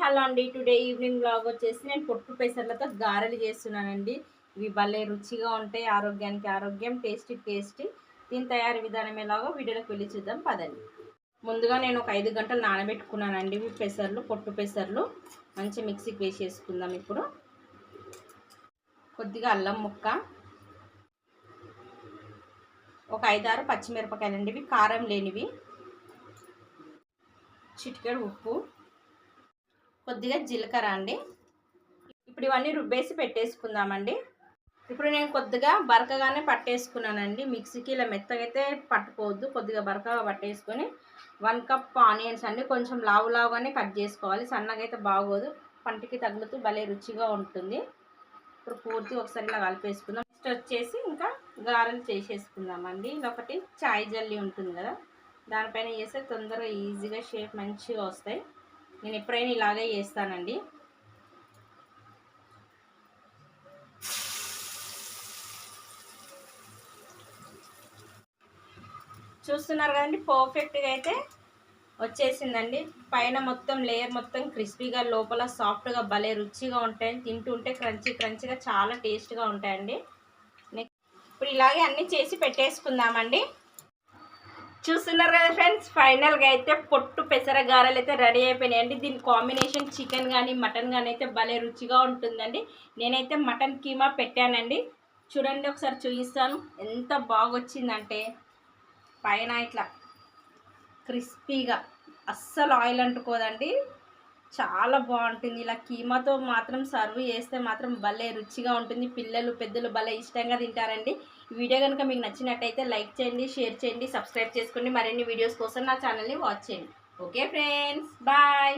Hello అండి. Today evening blog వచ్చేసి నేను పొట్టు పెసర్లతో గారెలు చేస్తున్నానండి. ఇవి భలే రుచిగా ఉంటాయి. ఆరోగ్యానికి ఆరోగ్యం టేస్టీ టేస్టీ. దీని తయారీ విధానం ఎలాగో వీడియోలోకి వెళ్ళి చూద్దాం. పదండి. ముందుగా నేను ఒక ఐదు గంటలు నానబెట్టుకున్నానండి ఇవి పెసర్లు పొట్టు పెసర్లు. మంచి మిక్సీకి వేసేసుకుందాం ఇప్పుడు. కొద్దిగా అల్లం ముక్క. ఒక ఐదారు పచ్చిమిరపకాయలు అండి ఇవి కారం లేనివి. చిటికెడు ఉప్పు. కొద్దిగా జీలకర్ర అండి. ఇప్పుడు ఇవన్నీ రుబ్బేసి పెట్టేసుకుందామండి. ఇప్పుడు నేను కొద్దిగా బరకగానే పట్టేసుకున్నానండి. మిక్సీకి ఇలా మెత్తగైతే పట్టుకోవద్దు. కొద్దిగా బరకగా పట్టేసుకొని వన్ కప్ ఆనియన్స్ అండి. కొంచెం లావు లావుగానే కట్ చేసుకోవాలి. సన్నగా అయితే బాగోదు. పంటికి తగులుతూ భలే రుచిగా ఉంటుంది. ఇప్పుడు పూర్తి ఒకసారి ఇలా కలిపేసుకుందాం. నెక్స్ట్ వచ్చేసి ఇంకా గారెలు చేసేసుకుందామండి. ఇది ఒకటి చాయ్ జల్లి ఉంటుంది కదా. దానిపైన చేస్తే తొందరగా ఈజీగా షేప్ మంచిగా వస్తాయి. నేను ఎప్పుడైనా ఇలాగే చేస్తానండి. చూస్తున్నారు కదండి పర్ఫెక్ట్గా అయితే వచ్చేసిందండి. పైన మొత్తం లేయర్ మొత్తం క్రిస్పీగా లోపల సాఫ్ట్గా భలే రుచిగా ఉంటాయి తింటుంటే క్రంచీ క్రంచీగా చాలా టేస్ట్గా ఉంటాయండి. ఇప్పుడు ఇలాగే అన్నీ చేసి పెట్టేసుకుందామండి. చూస్తున్నారు కదా ఫ్రెండ్స్ ఫైనల్గా అయితే పొట్టు పెసర గారెలు అయితే రెడీ అయిపోయినాయండి. దీని కాంబినేషన్ చికెన్ కానీ మటన్ కానీ అయితే భలే రుచిగా ఉంటుందండి. నేనైతే మటన్ కీమా పెట్టానండి. చూడండి ఒకసారి చూపిస్తాను. ఎంత బాగొచ్చిందంటే పైన ఇట్లా క్రిస్పీగా అస్సలు ఆయిల్ అంటుకోదండి. చాలా బాగుంటుంది. ఇలా కీమాతో మాత్రం సర్వ్ చేస్తే మాత్రం భలే రుచిగా ఉంటుంది. పిల్లలు పెద్దలు భలే ఇష్టంగా తింటారండి. వీడియో కనుక మీకు నచ్చినట్టయితే లైక్ చేయండి షేర్ చేయండి సబ్స్క్రైబ్ చేసుకోండి. మరిన్ని వీడియోస్ కోసం నా ఛానల్ని వాచ్ చేయండి. Okay friends bye!